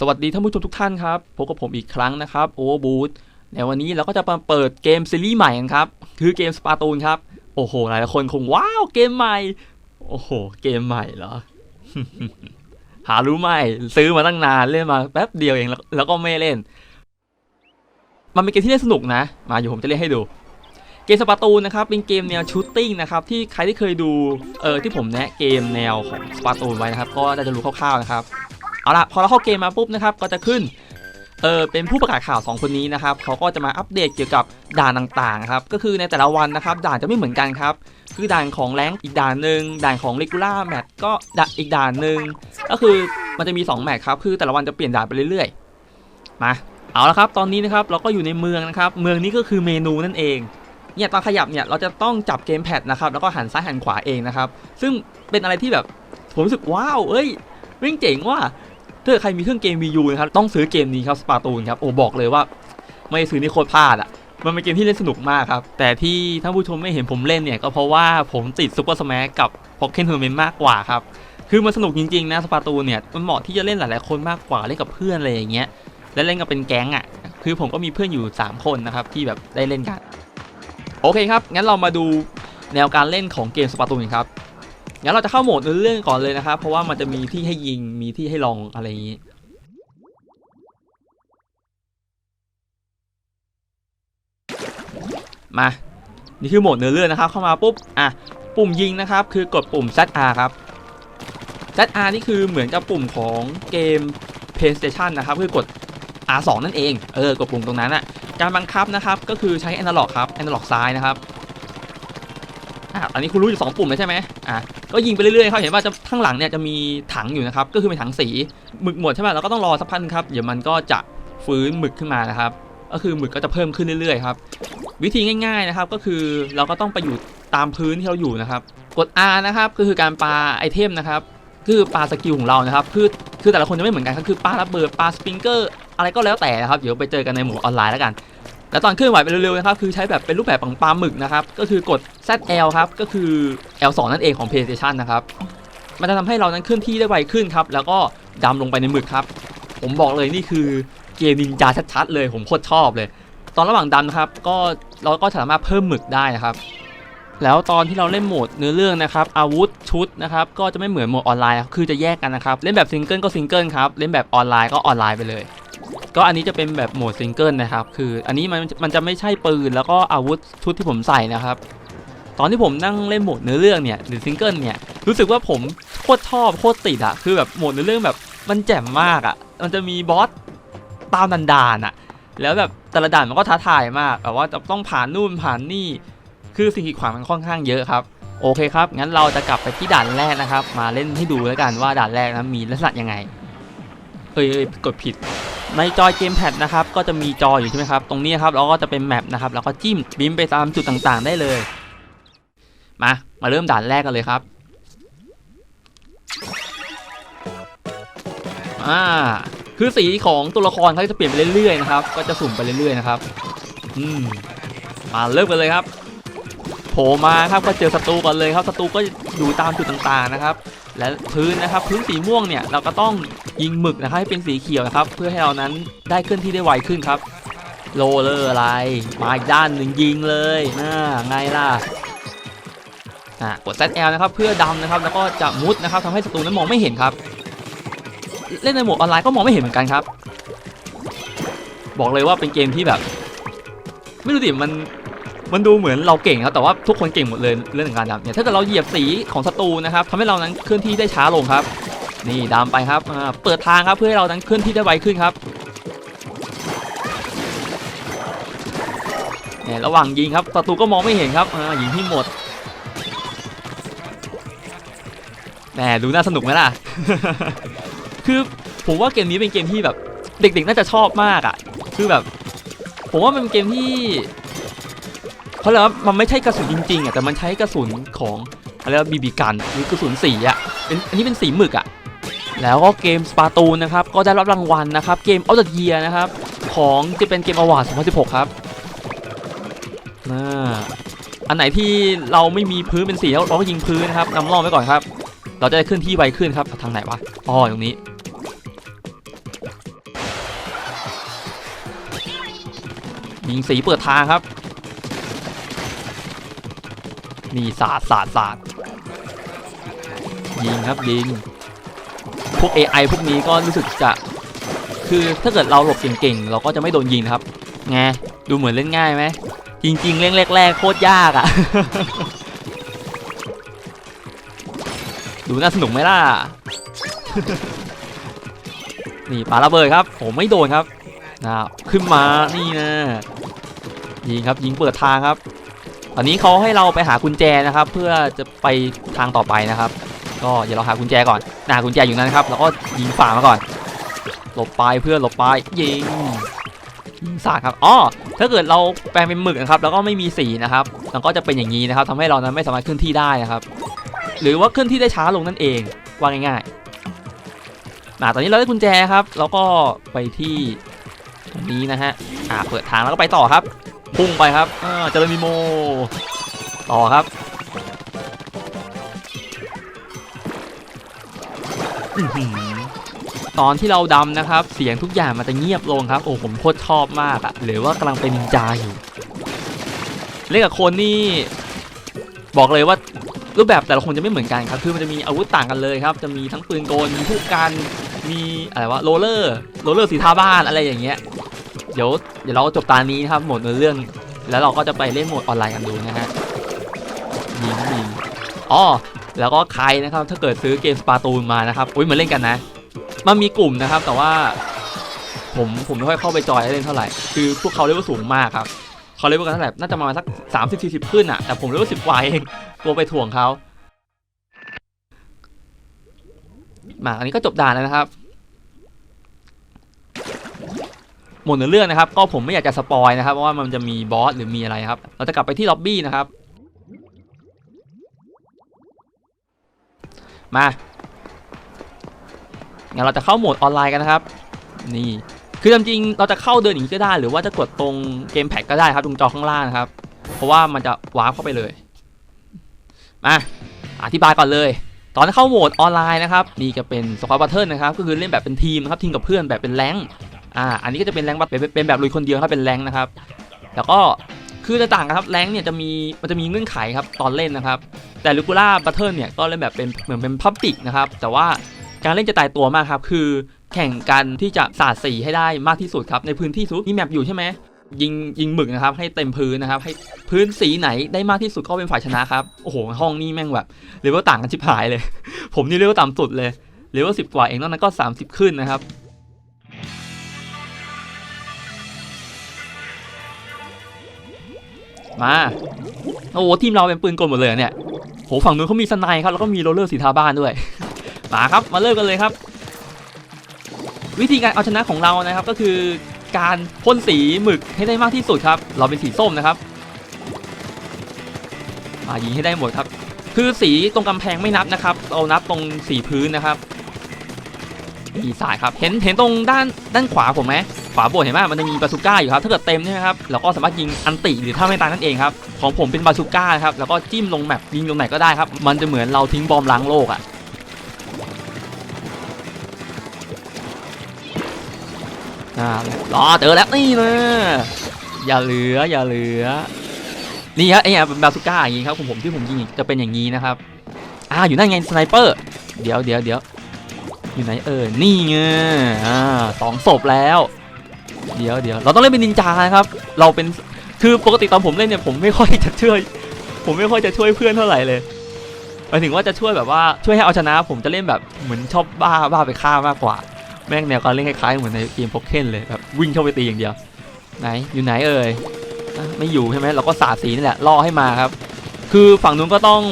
สวัสดีท่านผู้ชมทุกท่านครับพบกับผมอีกครั้งนะครับโอเวอร์บูทในวันนี้เราก็จะมาเปิดเกมซีรีส์ใหม่กันครับ คือเกมสปาตูนครับ โอ้โห หลายคนคงว้าวเกมใหม่ โอ้โห เกมใหม่เหรอ หารู้ไหมซื้อมาตั้งนานเล่นมาแป๊บเดียวเองแล้วแล้วก็ไม่เล่น มันเป็นเกมที่เล่นสนุกนะ มาอยู่ผมจะเล่นให้ดู เกมสปาตูนนะครับเป็นเกมแนวชูตติ้งนะครับที่ใครที่เคยดูเออที่ผมแนะเกมแนวของสปาตูนไว้นะครับ ก็น่าจะรู้คร่าวๆนะครับ เอาละพอเราเข้าเกมมาปุ๊บนะครับก็จะขึ้นเออเป็นผู้ประกาศข่าว 2 คนนี้นะครับเขาก็จะมาอัปเดตเกี่ยวกับด่านต่างๆครับก็คือในแต่ละวันนะครับด่านจะไม่เหมือนกันครับคือด่านของแรงอีกด่านหนึ่งด่านของเลกูล่าแมทก็ด่านอีกด่านหนึ่งก็คือมันจะมี2แมทครับคือแต่ละวันจะเปลี่ยนด่านไปเรื่อยๆมาเอาละครับตอนนี้นะครับเราก็อยู่ในเมืองนะครับเมืองนี้ก็คือเมนูนั่นเองเนี่ยตอนขยับเนี่ยเราจะต้องจับเกมแพดนะครับแล้วก็หันซ้ายหันขวาเองนะครับซึ่งเป็นอะไรที่แบบผมรู้สึกว้าวเอ้ยวิ่งเจ๋งว่ะ ถ้าใครมีเครื่องเกม Wii U นะครับต้องซื้อเกมนี้ครับสปาตูนครับโอ้บอกเลยว่า ไม่ซื้อนี่โคตรพลาดอะมันเป็นเกมที่เล่นสนุกมากครับ แต่ที่ท่านผู้ชมไม่เห็นผมเล่นเนี่ยก็เพราะว่าผมติดซุปเปอร์สมักับพ็อกเก็ตทัวร์เมนมากกว่าครับ คือมันสนุกจริงๆนะสปาตูนเนี่ยมันเหมาะที่จะเล่นหลายๆคนมากกว่าเล่นกับเพื่อนอะไรอย่างเงี้ยและเล่นกันเป็นแก๊งอะ คือผมก็มีเพื่อนอยู่ 3 คนนะครับที่แบบได้เล่นกัน โอเคครับงั้นเรามาดูแนวการเล่นของเกมสปาตูนครับ งั้นเราจะเข้าโหมดเรื่องก่อนเลยนะครับ เพราะว่ามันจะมีที่ให้ยิงมีที่ให้ลองอะไรอย่างนี้มานี่คือโหมดเนื้อเรื่องนะครับ เข้ามาปุ๊บอะปุ่มยิงนะครับ คือกดปุ่ม ZR ครับ ZR นี่คือเหมือนกับปุ่มของเกม PlayStation นะครับ คือกด R2 นั่นเอง เออกดปุ่มตรงนั้นอะการบังคับนะครับ ก็คือใช้ Analog ครับ Analog ซ้ายนะครับ อะอันนี้คุณรู้อยู่สองปุ่มเลยใช่ไหมอะก็ยิงไปเรื่อยๆครับเห็นว่าจะข้างหลังเนี่ยจะมีถังอยู่นะครับก็คือเป็นถังสีหมึกหมดใช่ไหมเราก็ต้องรอสักพักนึงครับเดี๋ยวมันก็จะฟื้นหมึกขึ้นมานะครับ ก็คือหมึกก็จะเพิ่มขึ้นเรื่อยๆครับวิธีง่าย ๆนะครับ ก็คือเราก็ต้องไปอยู่ตามพื้นที่เราอยู่นะครับ กด R นะครับก็คือการปาไอเทมนะครับคือปาสกิลของเรานะครับคือคือแต่ละคนจะไม่เหมือนกันครับคือปาระเบิดปาสปริงเกอร์อะไรก็แล้วแต่นะครับเดี๋ยวไปเจอกันในหมู่ออนไลน์แล้วกัน แล้วตอนเคลื่อนไหวไปเร็วๆนะครับคือใช้แบบเป็นรูปแบบของปลาหมึกนะครับก็คือกด ZL ครับก็คือ L2 นั่นเองของ PlayStation นะครับมันจะทำให้เรานั้นเคลื่อนที่ได้ไวขึ้นครับแล้วก็ดำลงไปในหมึกครับ ผมบอกเลยนี่คือเกมนินจาชัดๆเลยผมโคตรชอบเลย ตอนระหว่างดำนะครับก็เราก็สามารถเพิ่มหมึกได้นะครับ แล้วตอนที่เราเล่นโหมดเนื้อเรื่องนะครับอาวุธชุดนะครับก็จะไม่เหมือนโหมดออนไลน์คือจะแยกกันนะครับเล่นแบบซิงเกิลก็ซิงเกิลครับเล่นแบบออนไลน์ก็ออนไลน์ไปเลย ก็อันนี้จะเป็นแบบโหมดซิงเกิลนะครับ คืออันนี้มันมันจะไม่ใช่ปืนแล้วก็อาวุธชุดที่ผมใส่นะครับ ตอนที่ผมนั่งเล่นโหมดเนื้อเรื่องเนี่ยหรือซิงเกิลเนี่ยรู้สึกว่าผมโคตรชอบโคตรติดอะคือแบบโหมดเนื้อเรื่องแบบมันแจ่มมากอะมันจะมีบอสตามดานๆอะแล้วแบบแต่ละด่านมันก็ท้าทายมากแบบว่าจะต้องผ่านนู่นผ่านนี่คือสิ่งกีดขวางมันค่อนข้างเยอะครับโอเคครับ งั้นเราจะกลับไปที่ด่านแรกนะครับ มาเล่นให้ดูแล้วกันว่าด่านแรกนะมีลักษณะยังไง เอ้ยเอ้ยกดผิด ในจอยเกมแพดนะครับก็จะมีจออยู่ใช่ไหมครับตรงนี้ครับเราก็จะเป็นแมปนะครับแล้วก็จิ้มบิมไปตามจุดต่างๆ ได้เลย มามาเริ่มด่านแรกกันเลยครับอ่าคือสีของตัวละครเขาจะเปลี่ยนไปเรื่อยๆนะครับ ก็จะสุ่มไปเรื่อยๆนะครับ อืมมาเริ่มกันเลยครับ ผล่มาครับก็เจอศัตรูก่อนเลยครับศัตรูก็อยู่ตามจุดต่างๆนะครับ และพื้นนะครับพื้นสีม่วงเนี่ยเราก็ต้องยิงหมึกนะครับให้เป็นสีเขียวนะครับเพื่อให้เรานั้นได้เคลื่อนที่ได้ไวขึ้นครับ โรลเลอร์อะไรมาอีกด้านหนึ่งยิงเลยน่าไงล่ะอะกด ZL นะครับเพื่อดำนะครับแล้วก็จะมุดนะครับทำให้ศัตรูนั้นมองไม่เห็นครับ เล่นในโหมดออนไลน์ก็มองไม่เห็นเหมือนกันครับ บอกเลยว่าเป็นเกมที่แบบ ไม่รู้ดิมัน มันดูเหมือนเราเก่งครับแต่ว่าทุกคนเก่งหมดเลยเรื่องของการดำเนี่ยถ้าเกิดเราเหยียบสีของศัตรูนะครับทำให้เรานั้นเคลื่อนที่ได้ช้าลงครับ นี่ดำไปครับเปิดทางครับเพื่อให้เรานั้นเคลื่อนที่ได้ไวขึ้นครับเนี่ยระหว่างยิงครับศัตรูก็มองไม่เห็นครับยิงที่หมดแหมดูน่าสนุกไหมล่ะ คือผมว่าเกมนี้เป็นเกมที่แบบ เด็กๆ น่าจะชอบมากอะ คือแบบ ผมว่ามันเป็นเกมที่ เขาเรียกว่ามันไม่ใช่กระสุนจริงๆอะแต่มันใช้กระสุนของอะไรว่าบีบีกันหรือกระสุนสีอะเป็นอันนี้เป็นสีหมึกอะแล้วก็เกมสปาตูนะครับก็ได้รับรางวัลนะครับเกมออสเดอร์เยียนะครับของจะเป็นเกมอวาร์ด2016 ครับน่าอันไหนที่เราไม่มีพื้นเป็นสีแล้วเราก็ยิงพื้นนะครับนำล่องไว้ก่อนครับ เราจะได้ขึ้นที่ไวขึ้นครับทางไหนวะอ๋อตรงนี้ยิงสีเปิดทางครับ นี่สาดสาดสาดยิงครับยิงพวก AI พวกนี้ก็รู้สึกจะคือถ้าเกิดเราหลบเก่งๆ เราก็จะไม่โดนยิงนะครับไงดูเหมือนเล่นง่ายไหมจริงๆ เล่นแรกๆโคตรยากอะ่ะ ดูน่าสนุกไหมล่ะ นี่ปาระเบิดครับ ผมไม่โดนครับนะขึ้นมานี่นะยิงครับยิงเปิดทางครับ ตอนนี้เขาให้เราไปหากุญแจนะครับ เพื่อจะไปทางต่อไปนะครับ ก็เดี๋ยวเราหากุญแจก่อนนะกุญแจอยู่นั้นครับ แล้วก็ยิงฝ่ามาก่อน หลบไปเพื่อหลบไปยิงยิงสาดครับอ๋อถ้าเกิดเราแปลงเป็นหมึกนะครับ แล้วก็ไม่มีสีนะครับมันก็จะเป็นอย่างนี้นะครับทำให้เรานั้นไม่สามารถเคลื่อนที่ได้นะครับ หรือว่าเคลื่อนที่ได้ช้าลงนั่นเองว่าง่ายๆอ่าตอนนี้เราได้กุญแจครับ แล้วก็ไปที่ตรงนี้นะฮะอ่าเปิดทางแล้วก็ไปต่อครับ พุ่งไปครับอ่าเจริญมิโม ต่อครับอือหือตอนที่เราดำนะครับ เสียงทุกอย่างมันจะเงียบลงครับ โอ้ผมโคตรชอบมากอะหรือว่ากำลังเป็นนินจาอยู่ เล่นกับคนนี่บอกเลยว่ารูปแบบแต่ละคนจะไม่เหมือนกันครับ คือมันจะมีอาวุธต่างกันเลยครับ จะมีทั้งปืนกลมีผู้กัน มีอะไรวะโรลเลอร์ โรลเลอร์สีทาบ้านอะไรอย่างเงี้ย เดี๋ยวเดี๋ยวเราจบตานี้นะครับหมดในเรื่องแล้วเราก็จะไปเล่นโหมดออนไลน์กันดูนะฮะยิงยิงอ๋อแล้วก็ใครนะครับถ้าเกิดซื้อเกมสปาตูนมานะครับอุ้ยมาเล่นกันนะ มันมีกลุ่มนะครับ แต่ว่า ผมผมไม่ค่อยเข้าไปจอยเล่นเท่าไหร่คือพวกเขาเรียกว่าสูงมากครับเขาเรียกว่ากันเท่าไหร่น่าจะประมาณสักสามสิบสี่สิบขึ้นอะแต่ผมเรียกว่าสิบกว่าเองกลัวไปถ่วงเขามาอันนี้ก็จบด่านแล้วนะครับ หมดเนื้อเรื่องนะครับ ก็ผมไม่อยากจะสปอยนะครับว่ามันจะมีบอสหรือมีอะไรครับ เราจะกลับไปที่ล็อบบี้นะครับ มางั้นเราจะเข้าโหมดออนไลน์กันนะครับ นี่ คือจริงๆเราจะเข้าเดินอย่างนี้ก็ได้ หรือว่าจะกดตรงเกมแพดก็ได้ครับตรงจอข้างล่างนะครับ เพราะว่ามันจะว้าร์ปเข้าไปเลย มาอธิบายก่อนเลยตอนเข้าโหมดออนไลน์นะครับนี่จะเป็นสควอตบัตเทิลนะครับก็คือเล่นแบบเป็นทีมนะครับทีมกับเพื่อนแบบเป็นแรง อ่าอันนี้ก็จะเป็นแรงแบบเป็นเป็นแบบลุยคนเดียวครับเป็นแรงนะครับ แล้วก็คือจะต่างกันครับแรงเนี่ยจะมีมันจะมีเงื่อนไขครับตอนเล่นนะครับแต่ลูกูล่าบัตเทิลเนี่ยก็เล่นแบบเป็นเหมือนเป็นพับติกนะครับแต่ว่าการเล่นจะตายตัวมากครับคือแข่งกันที่จะสาดสีให้ได้มากที่สุดครับในพื้นที่สุดมีแมปอยู่ใช่ไหมยิงยิงหมึกนะครับให้เต็มพื้นนะครับให้พื้นสีไหนได้มากที่สุดก็เป็นฝ่ายชนะครับโอ้โหห้องนี้แม่งแบบเลเวลต่างกันชิบหายเลย ผมนี่เลเวลต่ำสุดเลยเลเวลสิบกว่าเองนอกนั้นก็ 30 ขึ้นนะครับ มาโอ้โหทีมเราเป็นปืนกลหมดเลยเนี่ยโหฝั่งนู้นเขามีสไนด์ครับแล้วก็มีโรลเลอร์สีทาบ้านด้วยมาครับมาเริ่มกันเลยครับ วิธีการเอาชนะของเรานะครับก็คือการพ่นสีหมึกให้ได้มากที่สุดครับ เราเป็นสีส้มนะครับมายิงให้ได้หมดครับ คือสีตรงกำแพงไม่นับนะครับ เรานับตรงสีพื้นนะครับมีสายครับ เห็นเห็นตรงด้านด้านขวาผมไหม ขวาบนเห็นไหมมันจะมีบาซูก้าอยู่ครับถ้าเกิดเต็มใช่ไหมครับเราก็สามารถยิงอันติหรือถ้าไม่ตายนั่นเองครับของผมเป็นบาซูก้าครับแล้วก็จิ้มลงแมปยิงตรงไหนก็ได้ครับมันจะเหมือนเราทิ้งบอมล้างโลกอะอ่ารอเจอแล้วนี่นะอย่าเหลืออย่าเหลือนี่ครับไอ้เนี่ยบาซูก้าอย่างงี้ครับของผมที่ผมยิงจะเป็นอย่างนี้นะครับอ่าอยู่นั่นไงสไนเปอร์เดี๋ยวเดี๋ยวเดี๋ยวอยู่ไหนเออนี่ไงอ่าสองศพแล้ว เดี๋ยวเดี๋ยวเราต้องเล่นเป็นนินจานะครับ เราเป็นคือปกติตอนผมเล่นเนี่ยผมไม่ค่อยจะช่วย ผมไม่ค่อยจะช่วยเพื่อนเท่าไหร่เลยหมายถึงว่าจะช่วยแบบว่าช่วยให้เอาชนะ ผมจะเล่นแบบเหมือนชอบบ้าบ้าไปฆ่ามากกว่า แม่งแนวการเล่นคล้ายๆเหมือนในเกมพ็อกเคนเลยแบบวิ่งเข้าไปตีอย่างเดียว ไหนอยู่ไหนเอ่ยไม่อยู่ใช่ไหมเราก็สาดสีนี่แหละล่อให้มาครับ คือฝั่งนู้นก็ต้อง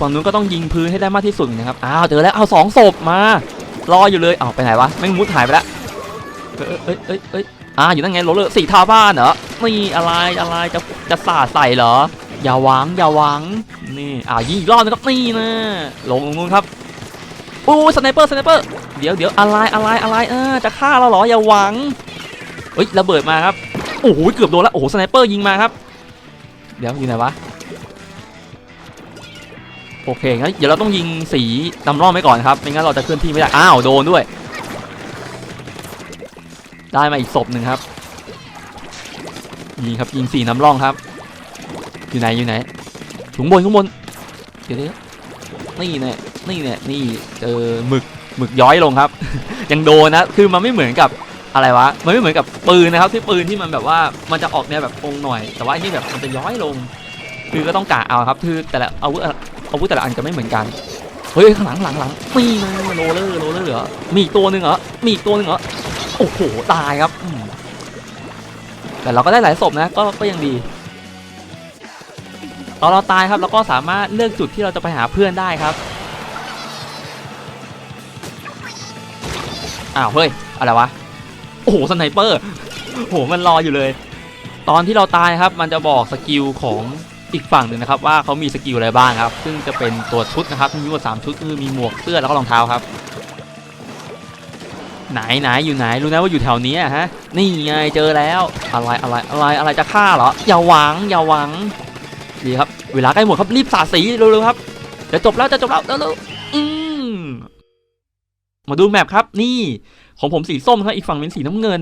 ฝั่งนู้นก็ต้องยิงพื้นให้ได้มากที่สุดนะครับอ้าวเจอแล้วเอาสองศพมารออยู่เลยอ้าไปไหนวะแม่งมุดหายไปแล้ว เอ้ยเอ้ยเอ้ยอ่าอยู่นั่นไงโรเลอร์สีทาบ้านเหรอนี่อะไรอะไรจะจะสาดใส่เหรอ อย่าหวังอย่าหวังนี่อ่ายิงอีกรอบนึงครับนี่นะลงตรงนู้นครับโอ้สไนเปอร์สไนเปอร์เดี๋ยวเดี๋ยวอะไรอะไรอะไรเออจะฆ่าเราเหรออย่าหวังเฮ้ยระเบิดมาครับโอ้โหเกือบโดนแล้วโอ้โหสไนเปอร์ยิงมาครับเดี๋ยวอยู่ไหนวะโอเคงั้นเดี๋ยวเราต้องยิงสีนำร่องไว้ก่อนครับไม่งั้นเราจะเคลื่อนที่ไม่ได้อ้าวโดนด้วย ได้มาอีกศพหนึ่งครับยิงครับยิงสี่น้ำร่องครับ อยู่ไหนอยู่ไหนถุงบนข้างบนเดี๋ยวเดี๋ยนี่แน่นี่แน่นี่เจอหมึกหมึกย้อยลงครับ ยังโดนนะคือมันไม่เหมือนกับอะไรวะมันไม่เหมือนกับปืนนะครับที่ปืนที่มันแบบว่ามันจะออกแนวแบบองหน่อย แต่ว่าอันนี้แบบมันจะย้อยลง คือก็ต้องกะเอาครับ คือแต่ละอาวุธอาวุธแต่ละอันก็ไม่เหมือนกันเฮ้ยข้างหลังหลังหลังมีนะโรเลอร์โรเลอร์เหรอมีอีกตัวหนึ่งเหรอมีอีกตัวหนึ่งเหรอ โอ้โห ตายครับ แต่เราก็ได้หลายศพนะ ก็ก็ยังดีตอนเราตายครับเราก็สามารถเลือกจุดที่เราจะไปหาเพื่อนได้ครับ อ้าวเฮ้ย อะไรวะ โอ้โห สไนเปอร์ โอ้โห มันรออยู่เลย ตอนที่เราตายครับ มันจะบอกสกิลของอีกฝั่งหนึ่งนะครับ ว่าเขามีสกิลอะไรบ้างครับ ซึ่งจะเป็นตัวชุดนะครับ มีทั้งหมดสามชุดคือมีหมวกเสื้อแล้วก็รองเท้าครับ ไหนไหนอยู่ไหนรู้นะว่าอยู่แถวนี้ฮะนี่ไงเจอแล้วอะไรอะไรอะไรอะไรจะฆ่าเหรออย่าหวังอย่าหวังดีครับเวลาใกล้หมดครับรีบสาสีเร็วๆครับจะจบแล้วจะจบแล้วเร็วๆอืมมาดูแมปครับ นี่ ของผมสีส้มครับอีกฝั่งเป็นสีน้ำเงิน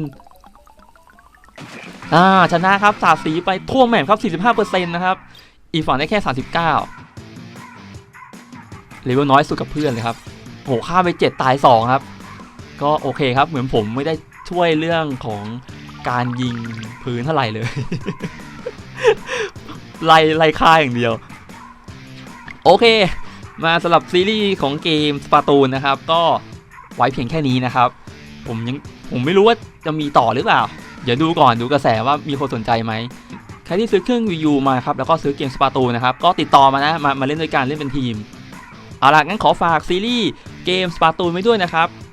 อ่าชนะครับสาสีไปทั่วแมปครับ 45%นะครับอีกฝั่งได้แค่ 39เลเวลน้อยสุดกับเพื่อนเลยครับโหฆ่าไป 7 ตาย 2 ครับ ก็โอเคครับเหมือนผมไม่ได้ช่วยเรื่องของการยิงพื้นเท่าไหร่เลย ไล่ไล่ฆ่าอย่างเดียว โอเค มาสำหรับซีรีส์ของเกมสปาตูนนะครับ ก็ไว้เพียงแค่นี้นะครับ ผมยังผมไม่รู้ว่าจะมีต่อหรือเปล่า เดี๋ยวดูก่อนดูกระแสว่ามีคนสนใจไหมใครที่ซื้อเครื่อง Wii U มาครับ แล้วก็ซื้อเกมสปาตูนนะครับ ก็ติดต่อมานะ มามาเล่นด้วยกันเล่นเป็นทีม เอาล่ะงั้นขอฝากซีรีส์เกมสปาตูนไว้ด้วยนะครับ